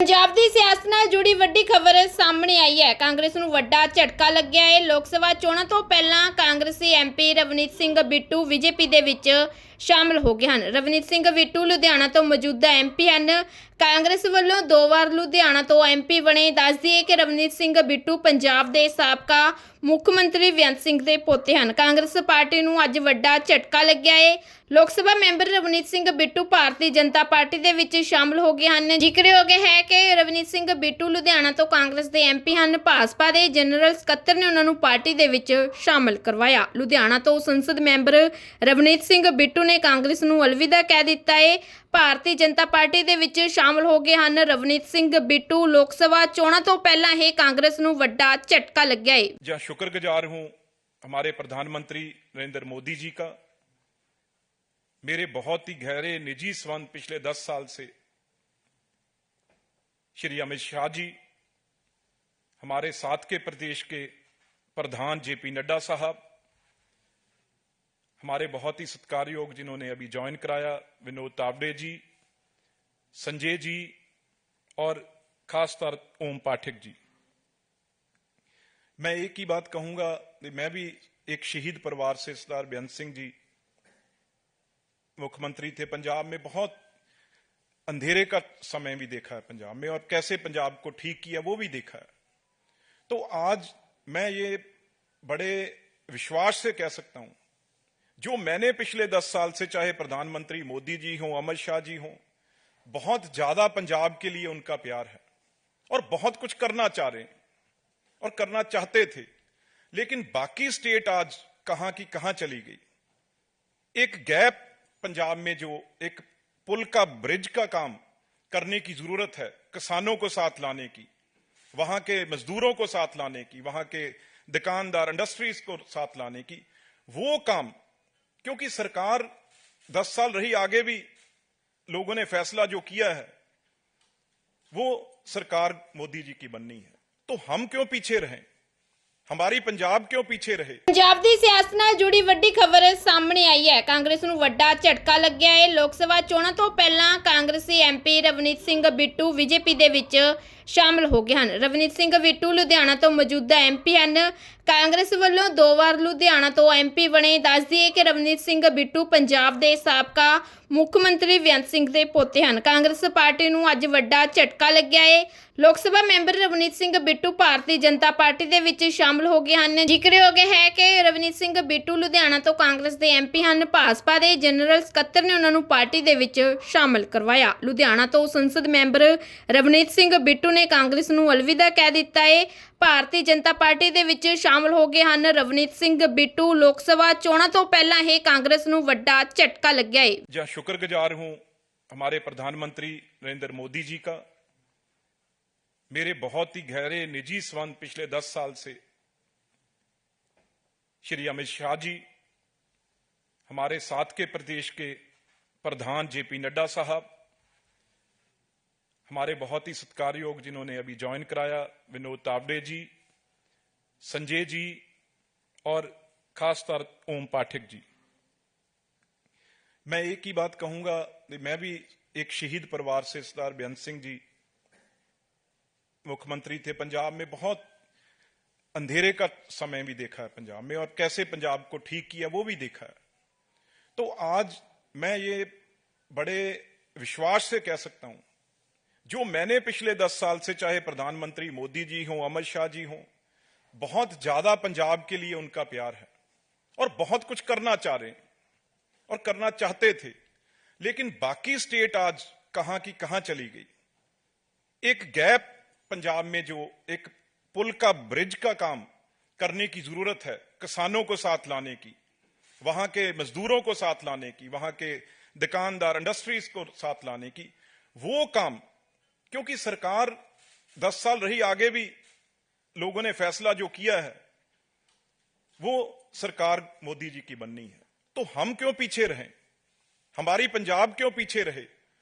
ਪੰਜਾਬ ਦੀ ਸਿਆਸਤ ਨਾਲ ਜੁੜੀ ਵੱਡੀ ਖਬਰ ਸਾਹਮਣੇ ਆਈ ਹੈ। ਕਾਂਗਰਸ ਨੂੰ ਵੱਡਾ ਝਟਕਾ ਲੱਗਿਆ ਹੈ। ਲੋਕ ਸਭਾ ਚੋਣਾਂ ਤੋਂ ਪਹਿਲਾਂ ਕਾਂਗਰਸੀ ਐਮਪੀ ਰਵਨੀਤ ਸਿੰਘ ਬਿੱਟੂ ਬੀਜੇਪੀ ਦੇ ਵਿੱਚ ਸ਼ਾਮਲ ਹੋ ਗਏ ਹਨ। ਰਵਨੀਤ ਸਿੰਘ ਬਿੱਟੂ ਲੁਧਿਆਣਾ ਤੋਂ ਮੌਜੂਦਾ ਐਮਪੀ ਹਨ ਕਾਂਗਰਸ ਵੱਲੋਂ ਦੋ ਵਾਰ ਲੁਧਿਆਣਾ ਤੋਂ ਐਮਪੀ ਬਣੇ। ਦੱਸਦੀ ਦਈਏ ਕਿ ਰਵਨੀਤ ਸਿੰਘ ਬਿੱਟੂ ਪੰਜਾਬ ਦੇ ਸਾਬਕਾ ਮੁੱਖ ਮੰਤਰੀ ਬੇਅੰਤ ਸਿੰਘ ਦੇ ਪੋਤੇ ਹਨ। ਕਾਂਗਰਸ ਪਾਰਟੀ ਨੂੰ ਅੱਜ ਵੱਡਾ ਝਟਕਾ ਲੱਗਿਆ ਹੈ ਲੋਕ ਸਭਾ ਮੈਂਬਰ ਰਵਨੀਤ ਸਿੰਘ ਬਿੱਟੂ ਭਾਰਤੀ ਜਨਤਾ ਪਾਰਟੀ ਦੇ ਵਿੱਚ ਸ਼ਾਮਲ ਹੋ ਗਏ ਹਨ। ਜ਼ਿਕਰਯੋਗ ਹੈ ਕਿ ਰਵਨੀਤ ਸਿੰਘ ਬਿੱਟੂ ਲੁਧਿਆਣਾ ਤੋਂ ਕਾਂਗਰਸ ਦੇ ਐਮਪੀ ਹਨ। ਭਾਜਪਾ ਦੇ ਜਨਰਲ ਸਕੱਤਰ ਨੇ ਉਹਨਾਂ ਨੂੰ ਪਾਰਟੀ ਦੇ ਵਿੱਚ ਸ਼ਾਮਲ ਕਰਵਾਇਆ। ਲੁਧਿਆਣਾ ਤੋਂ ਸੰਸਦ ਮੈਂਬਰ ਰਵਨੀਤ ਸਿੰਘ ਬਿੱਟੂ ਨੇ ਕਾਂਗਰਸ ਨੂੰ ਅਲਵਿਦਾ ਕਹਿ ਦਿੱਤਾ ਹੈ ਭਾਰਤੀ ਜਨਤਾ ਪਾਰਟੀ ਦੇ ਵਿੱਚ ਸ਼ਾਮਲ ਹੋ ਗਏ ਹਨ ਰਵਨੀਤ ਸਿੰਘ ਬਿੱਟੂ ਲੋਕ ਸਭਾ ਚੋਣਾਂ ਤੋਂ ਪਹਿਲਾਂ ਇਹ ਕਾਂਗਰਸ ਨੂੰ ਵੱਡਾ ਝਟਕਾ ਲੱਗਿਆ ਹੈ जहाँ शुक्रगुजार हूं हमारे प्रधानमंत्री नरेंद्र मोदी जी का मेरे बहुत ही गहरे निजी संबंध पिछले दस साल से श्री अमित शाह जी हमारे साथ के प्रदेश के प्रधान जेपी नड्डा साहब हमारे बहुत ही सत्कारयोग जिन्होंने अभी ज्वाइन कराया, विनोद तावड़े जी, संजय जी और खासतौर ओम पाठक जी। मैं एक ही बात कहूँगा, मैं भी एक शहीद परिवार से सरदार बेअंत सिंह जी मुख्यमंत्री थे। पंजाब में बहुत अंधेरे का समय भी देखा है पंजाब में, और कैसे पंजाब को ठीक किया वो भी देखा है। तो आज मैं ये बड़े विश्वास से कह सकता हूँ जो मैंने पिछले दस साल से चाहे प्रधानमंत्री मोदी जी हों, अमित शाह जी हों, बहुत ज़्यादा पंजाब के लिए उनका प्यार है और बहुत कुछ करना चाह रहे और करना चाहते थे। लेकिन बाकी स्टेट आज कहाँ की कहाँ चली गई? एक गैप पंजाब में जो एक पुल का, ब्रिज का काम करने की ज़रूरत है किसानों को साथ लाने की, वहाँ के मजदूरों को साथ लाने की, वहाँ के दुकानदार, इंडस्ट्रीज़ को साथ लाने की, वो काम क्योंकि सरकार दस साल रही, आगे भी लोगों ने फैसला जो किया है, वो सरकार मोदी जी की बननी है। तो हम क्यों पीछे रहें? ਹਮਾਰੀ ਪੰਜਾਬ ਕਿਉਂ ਪਿੱਛੇ ਰਹੇ? ਪੰਜਾਬ ਦੀ ਸਿਆਸਤ ਨਾਲ ਜੁੜੀ ਵੱਡੀ ਖਬਰ ਸਾਹਮਣੇ ਆਈ ਹੈ। ਕਾਂਗਰਸ ਨੂੰ ਵੱਡਾ ਝਟਕਾ ਲੱਗਿਆ ਹੈ। ਲੋਕ ਸਭਾ ਚੋਣਾਂ ਤੋਂ ਪਹਿਲਾਂ ਕਾਂਗਰਸੀ ਐਮਪੀ ਰਵਨੀਤ ਸਿੰਘ ਬਿੱਟੂ ਬੀਜੇਪੀ ਦੇ ਵਿੱਚ ਸ਼ਾਮਲ ਹੋ ਗਏ ਹਨ। ਰਵਨੀਤ ਸਿੰਘ ਬਿੱਟੂ ਲੁਧਿਆਣਾ ਤੋਂ ਮੌਜੂਦਾ ਐਮਪੀ ਹਨ। ਕਾਂਗਰਸ ਵੱਲੋਂ ਦੋ ਵਾਰ ਲੁਧਿਆਣਾ ਤੋਂ ਐਮਪੀ ਬਣੇ। ਦੱਸਦੀ ਹੈ ਕਿ ਰਵਨੀਤ ਸਿੰਘ ਬਿੱਟੂ ਪੰਜਾਬ ਦੇ ਸਾਬਕਾ ਮੁੱਖ ਮੰਤਰੀ ਵਿਅੰਤ ਸਿੰਘ ਦੇ ਪੋਤੇ ਹਨ। ਕਾਂਗਰਸ ਪਾਰਟੀ ਨੂੰ ਅੱਜ ਵੱਡਾ ਝਟਕਾ ਲੱਗਿਆ ਹੈ। ਲੋਕ ਸਭਾ ਮੈਂਬਰ ਰਵਨੀਤ ਸਿੰਘ ਬਿੱਟੂ ਭਾਰਤੀ ਜਨਤਾ ਪਾਰਟੀ ਦੇ ਵਿੱਚ ਸ਼ਾਮਲ ਹੋ ਗਏ ਹਨ। ਜ਼ਿਕਰਯੋਗ ਹੈ ਕਿ ਰਵਨੀਤ ਸਿੰਘ ਬਿੱਟੂ ਲੁਧਿਆਣਾ ਤੋਂ ਕਾਂਗਰਸ ਦੇ ਐਮਪੀ ਹਨ। ਭਾਜਪਾ ਦੇ ਜਨਰਲ ਸਕੱਤਰ ਨੇ ਉਹਨਾਂ ਨੂੰ ਪਾਰਟੀ ਦੇ ਵਿੱਚ ਸ਼ਾਮਲ ਕਰਵਾਇਆ। ਲੁਧਿਆਣਾ ਤੋਂ ਸੰਸਦ ਮੈਂਬਰ ਰਵਨੀਤ ਸਿੰਘ ਬਿੱਟੂ ਨੇ ਕਾਂਗਰਸ ਨੂੰ ਅਲਵਿਦਾ ਕਹਿ ਦਿੱਤਾ ਹੈ। ਭਾਰਤੀ ਜਨਤਾ ਪਾਰਟੀ ਦੇ ਵਿੱਚ ਸ਼ਾਮਲ ਹੋ ਗਏ ਹਨ ਰਵਨੀਤ ਸਿੰਘ ਬਿੱਟੂ। ਲੋਕ ਸਭਾ ਚੋਣਾਂ ਤੋਂ ਪਹਿਲਾਂ ਹੀ ਕਾਂਗਰਸ ਨੂੰ ਵੱਡਾ ਝਟਕਾ ਲੱਗਿਆ ਹੈ। ਜਾਂ ਸ਼ੁਕਰਗੁਜ਼ਾਰ ਹੂੰ ਹਮਾਰੇ ਪ੍ਰਧਾਨ ਮੰਤਰੀ ਨਰਿੰਦਰ ਮੋਦੀ ਜੀ ਦਾ मेरे बहुत ही गहरे, निजी संबंध पिछले दस साल से। श्री अमित शाह जी, हमारे साथ के प्रदेश के प्रधान जेपी नड्डा साहब, हमारे बहुत ही सत्कारयोग जिन्होंने अभी ज्वाइन कराया, विनोद तावड़े जी, संजय जी और खासतौर ओम पाठक जी। मैं एक ही बात कहूँगा मैं भी एक शहीद परिवार से सरदार बेअंत सिंह जी मुख्यमंत्री थे पंजाब में, बहुत अंधेरे का समय भी देखा है पंजाब में, और कैसे पंजाब को ठीक किया वो भी देखा है। तो आज मैं ये बड़े विश्वास से कह सकता हूँ, जो मैंने पिछले दस साल से, चाहे प्रधानमंत्री मोदी जी हों, अमित शाह जी हों, बहुत ज़्यादा पंजाब के लिए उनका प्यार है, और बहुत कुछ करना चाह रहे और करना चाहते थे, लेकिन बाकी स्टेट आज कहाँ की कहाँ चली गई? एक गैप पंजाब में जो एक पुल का ब्रिज का काम करने की ज़रूरत है, किसानों को साथ लाने की, वहाँ के मजदूरों को साथ लाने की, वहाँ के दुकानदार इंडस्ट्रीज़ को साथ लाने की, वो काम, क्योंकि सरकार दस साल रही, आगे भी लोगों ने फैसला जो किया है, वो सरकार मोदी जी की बननी है। तो हम क्यों पीछे रहें? हमारी पंजाब क्यों पीछे रहे?